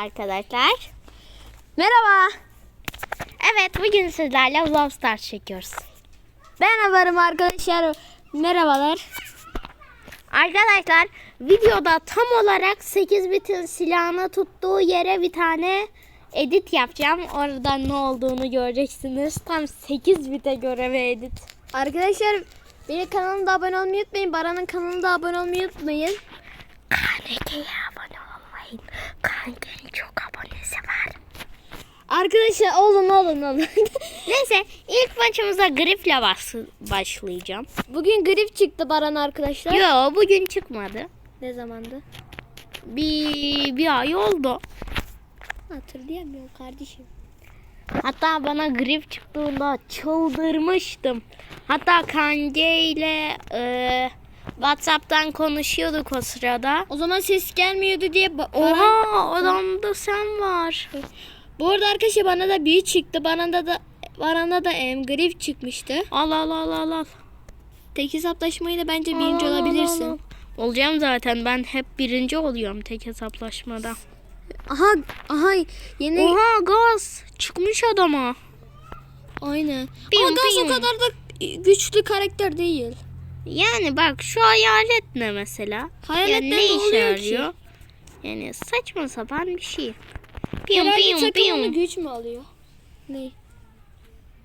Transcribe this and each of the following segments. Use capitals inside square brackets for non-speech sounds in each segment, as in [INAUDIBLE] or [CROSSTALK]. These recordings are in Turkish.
arkadaşlar. Merhaba. Evet bugün sizlerle Brawl Stars çekiyoruz. Ben varım arkadaşlar. Merhabalar. Arkadaşlar videoda tam olarak 8 bitin silahını tuttuğu yere bir tane edit yapacağım. Orada ne olduğunu göreceksiniz. Tam 8 bite göre ve edit. Arkadaşlar benim kanalıma abone olmayı unutmayın. Baran'ın kanalına abone olmayı unutmayın. Kanekeye abone olmayın. Var. Arkadaşlar olun olun olun. [LAUGHS] Neyse ilk maçımıza grifle bas başlayacağım. Bugün grip çıktı Baran arkadaşlar. Yo bugün çıkmadı. Ne zamandı? Bir, bir ay oldu. Hatırlayamıyorum kardeşim. Hatta bana grip çıktığında çıldırmıştım. Hatta Kanye ile e, WhatsApp'tan konuşuyorduk o sırada. O zaman ses gelmiyordu diye Oha adamda sen var. Bu arada arkadaşlar bana da büyü çıktı. Bana da da Baran'a da em, grip çıkmıştı. Al al al al al. Tek hesaplaşmayı da bence birinci Al, al, al, olabilirsin. al. Olacağım zaten ben hep birinci oluyorum tek hesaplaşmada. Aha aha yeni Oha gaz çıkmış adama. aynen. Piyum, Ama Gaz o kadar da güçlü karakter değil. Yani bak şu hayalet ne mesela? Hayaletten yani ne işe oluyor ki? yarıyor? Yani saçma sapan bir şey. Piyum piyum piyum. güç mü alıyor? Ne?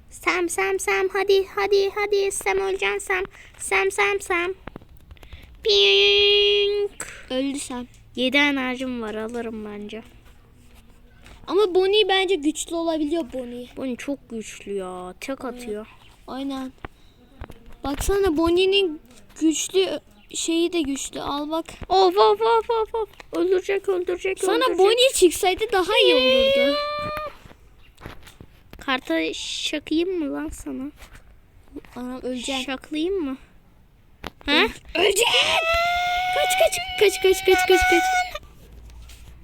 Sam sam sam hadi hadi hadi Sam öleceksin Sam. Sam sam sam. Pink. Öldü sen. 7 enerjim var alırım bence. Ama Bonnie bence güçlü olabiliyor Bonnie. Bu çok güçlü ya. Tek atıyor. Aynen. Baksana Bonnie'nin güçlü şeyi de güçlü. Al bak. Of of of of of. Öldürecek öldürecek Sana öldürecek. Bonnie çıksaydı daha iyi olurdu. Karta şakayım mı lan sana? Anam öleceksin. Şaklayayım mı? He? Öleceksin. Kaç kaç kaç kaç kaç kaç kaç.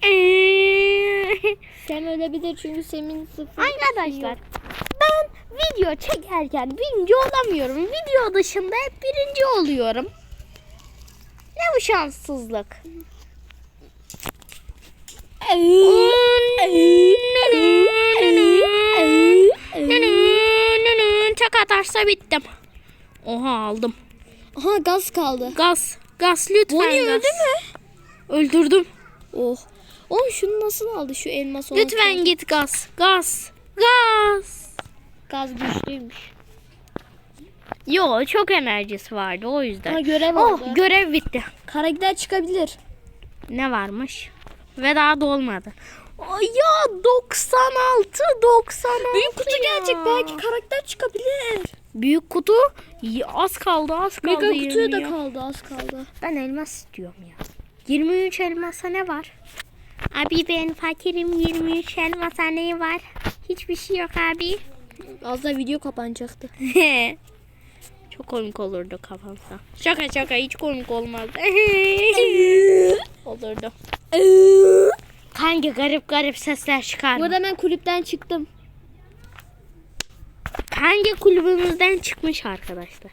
[LAUGHS] Sen ölebilir çünkü senin sıfır. Arkadaşlar ben video çekerken birinci olamıyorum. Video dışında hep birinci oluyorum. Bu şanssızlık? Tek atarsa bittim. Oha aldım. Aha gaz kaldı. Gaz. Gaz lütfen Bonnie gaz. öldü mü? Öldürdüm. Oh. Oğlum şunu nasıl aldı şu elmas olan Lütfen kız? git gaz. Gaz. Gaz. Gaz güçlüymüş. Yo çok enerjisi vardı o yüzden. Ha görev Oh oldu. görev bitti. Karakter çıkabilir. Ne varmış? Ve daha da olmadı. Ay ya 96 96. Büyük kutu ya. gelecek belki karakter çıkabilir. Büyük kutu az kaldı az kaldı. Mega kutuya da 20'ye. kaldı az kaldı. Ben elmas istiyorum ya. 23 elmasa ne var? Abi ben fakirim 23 elmasa ne var? Hiçbir şey yok abi. Az da video kapanacaktı. [LAUGHS] Çok komik olurdu kapansa. Şaka şaka hiç komik olmaz. [LAUGHS] olurdu. [LAUGHS] Hangi garip garip sesler çıkar? Bu arada ben kulüpten çıktım. Hangi kulübümüzden çıkmış arkadaşlar?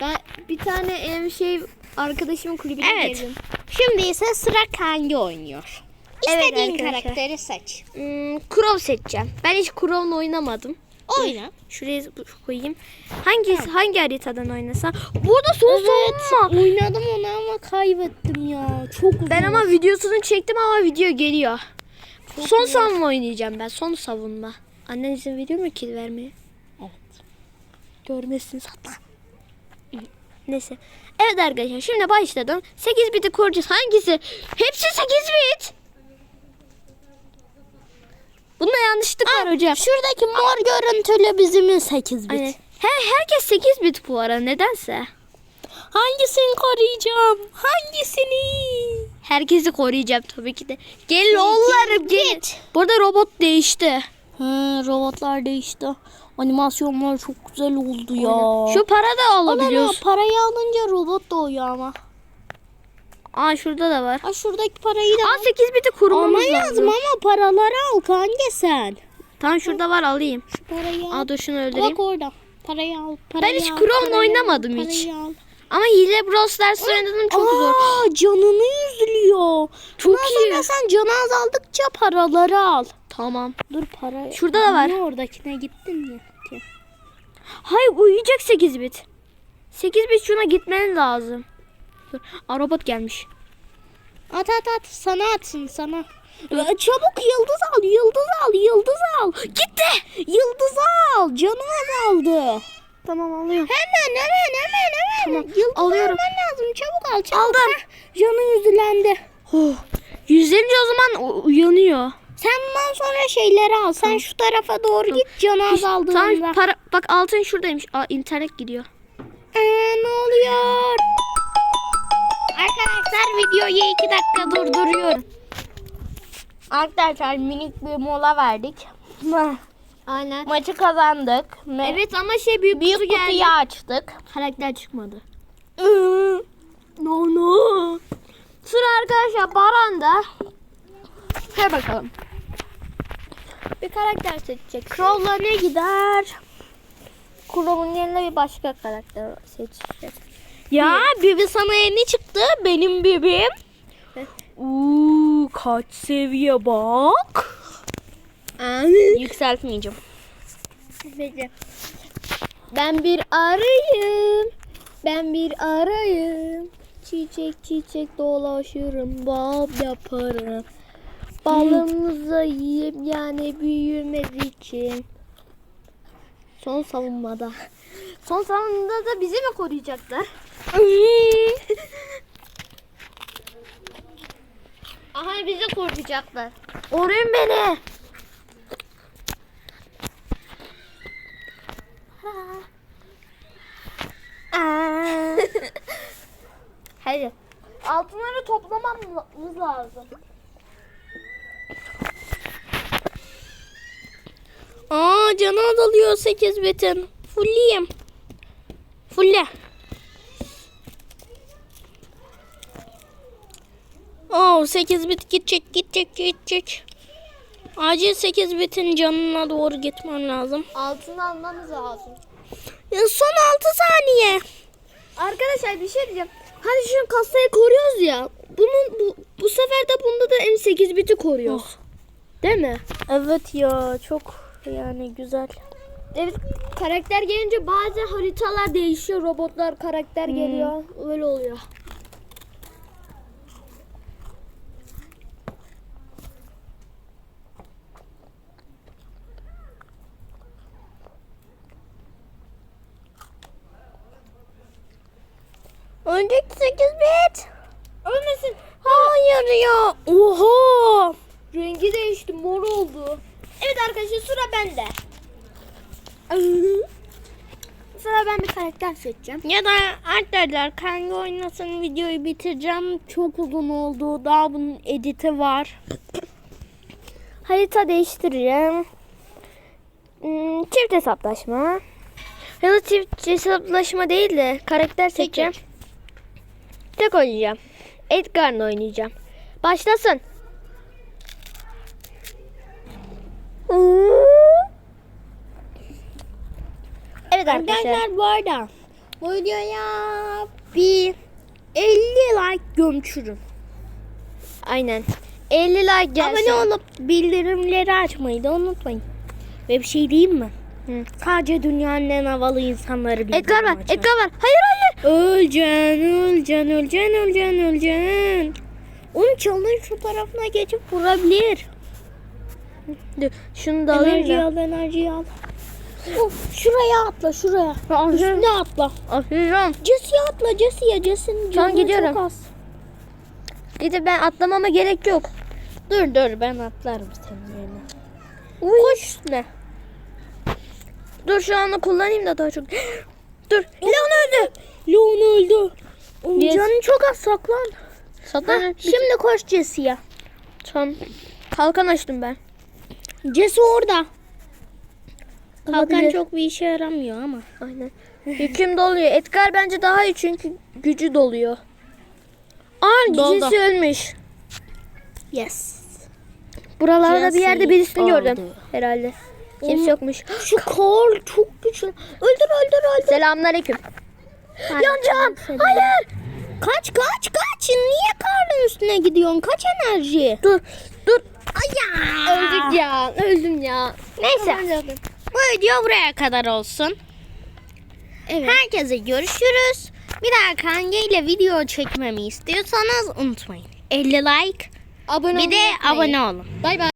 Ben bir tane em şey arkadaşımın kulübüne Evet. girdim. Şimdi ise sıra Kangi oynuyor. Evet İstediğin arkadaşlar. karakteri seç. Hmm, Crow seçeceğim. Ben hiç Crow'la oynamadım. Oyna. Şuraya koyayım. Hangi hangi haritadan oynasam? Burada son savunma. Oynadım onu ama kaybettim ya. Çok uzun. Ben ama videosunu çektim ama video geliyor. son savunma oynayacağım ben. Son savunma. Annen izin veriyor mu kill vermeye? Evet. Görmesin zaten. Neyse. Evet arkadaşlar şimdi başladım. 8 biti kuracağız. Hangisi? Hepsi 8 bit. Bunda yanlışlık var hocam. Şuradaki mor görüntülü bizimle 8 bit. Aynen. Her, herkes 8 bit bu ara nedense. Hangisini koruyacağım? Hangisini? Herkesi koruyacağım tabii ki de. Gelin oğullarım gelin. Burada robot değişti. He, robotlar değişti. Animasyonlar çok güzel oldu ya. Şu para da alabiliyoruz. parayı alınca robot doğuyor ama. Aa şurada da var. Ha şuradaki parayı da Aa 8 biti kurmamız Alman lazım lazım. ama paraları al kanka sen. Tamam şurada var alayım. Şu parayı al. Aa dur şunu öldüreyim. Bak orada. Parayı al. Parayı hiç al, Chrome'la parayı al, oynamadım hiç. parayı al. Ama hile Brawl Stars oynadım çok zor. Aa, canını yüzülüyor. Çok Ondan iyi. sonra sen canı azaldıkça paraları al. Tamam. Dur para. Şurada da var. Niye oradakine gittin ya? Hayır uyuyacak 8 bit. 8 bit şuna gitmen lazım. Dur. Aa, robot gelmiş. At at at. Sana atsın sana. Çabuk yıldız al, yıldız al, yıldız al. Gitti. Yıldız al. Canı azaldı. Tamam alıyorum. Hemen hemen hemen hemen. Tamam, Yıldız alıyorum. alman lazım. Çabuk al. Çabuk. Aldım. Heh, Canı yüzülendi. Oh. Yüzlenince o zaman uyanıyor. Sen bundan sonra şeyleri al. Sen şu tarafa doğru git canı azaldığında. Tamam para bak altın şuradaymış. Aa internet gidiyor. Ee, ne oluyor? Arkadaşlar videoyu iki dakika durduruyorum. Arkadaşlar minik bir mola verdik. [LAUGHS] Aynen. Maçı kazandık. Evet ama şey büyük, Büyük kutu geldi. kutuyu açtık. Karakter çıkmadı. [LAUGHS] no no. Sıra arkadaşlar Baran'da. Hadi bakalım. Bir karakter seçecek. Crow'la ne gider? Kurum'un yerine bir başka karakter seçecek. Ya Bibi sana yeni çıktı. Benim Bibim. Uuu kaç seviye bak. Yükseltmeyeceğim. Peki. Ben bir arayım. Ben bir arayım. Çiçek çiçek dolaşırım. Bal yaparım. Balımızı yiyip yani büyümez için. Son savunmada. Son savunmada da bizi mi koruyacaklar? Aha bizi koruyacaklar. Koruyun beni. [LAUGHS] Hayır. Altınları toplamamız lazım. Aa canı azalıyor 8 bitin. Fulleyim. Fulle. Oo 8 bit gidecek gidecek gidecek. Acil 8 bitin canına doğru gitmem lazım. Altını almamız lazım. Ya son 6 saniye. Arkadaşlar bir şey diyeceğim. Hani şu kasayı koruyoruz ya. Bunun bu, bu sefer de bunda da M8 biti koruyoruz. Değil mi? Evet ya çok yani güzel. Evet karakter gelince bazen haritalar değişiyor. Robotlar karakter geliyor. Öyle oluyor. Önceki 8 bit. Ölmesin. Hayır ya. Oha. Rengi değişti. Mor oldu. Evet arkadaşlar sıra bende. Sıra ben bir karakter seçeceğim. Ya da arkadaşlar kanka oynasın videoyu bitireceğim. Çok uzun oldu. Daha bunun editi var. [COUGHS] Harita değiştireceğim. Hmm, çift hesaplaşma. Ya da çift hesaplaşma değil de karakter seçeceğim. Tek oynayacağım. Edgar'la oynayacağım. Başlasın. Evet arkadaşlar. Arkadaşlar bu arada bu videoya bir 50 like gömçürüm. Aynen. 50 like gelsin. Abone olup bildirimleri açmayı da unutmayın. Ve bir şey diyeyim mi? Hı. Sadece dünyanın en havalı insanları bildirim Edgar var. Edgar var. Hayır. Öleceksin, öleceksin, öleceksin, öleceksin, öleceksin. Onun çalın şu tarafına geçip vurabilir. Dur, şunu da alayım Enerji da. al, enerji al. Of, şuraya atla, şuraya. Üstüne atla. Aferin. Jesse'ye atla, Jesse'ye. Jesse'nin Tamam, gidiyorum. çok az. Bir de ben atlamama gerek yok. Dur dur ben atlarım senin yerine. Koş üstüne. Dur şu anda kullanayım da daha çok. [GASPS] Dur. Leon öldü. Leon öldü. Yes. canı çok az saklan. Saklan. Şimdi koş Jesse'ye. Tamam. Kalkan açtım ben. Jesse orada. Kalkan Olabilir. çok bir işe yaramıyor ama. Aynen. Yüküm doluyor. Edgar bence daha iyi çünkü gücü doluyor. Aa Doldu. Jesse ölmüş. Yes. Buralarda bir yerde birisini gördüm. Herhalde. Kimse yokmuş. Şu kol çok güçlü. Öldür öldür öldür. Selamünaleyküm. Yanacağım. Hayır. Kaç kaç kaç. Niye karnın üstüne gidiyorsun? Kaç enerji? Dur. Dur. Ay Öldük ya. Öldüm ya. Neyse. Bu video buraya kadar olsun. Evet. Herkese görüşürüz. Bir daha hangiyle video çekmemi istiyorsanız unutmayın. 50 like Abone bir de abone olun. Bay bay.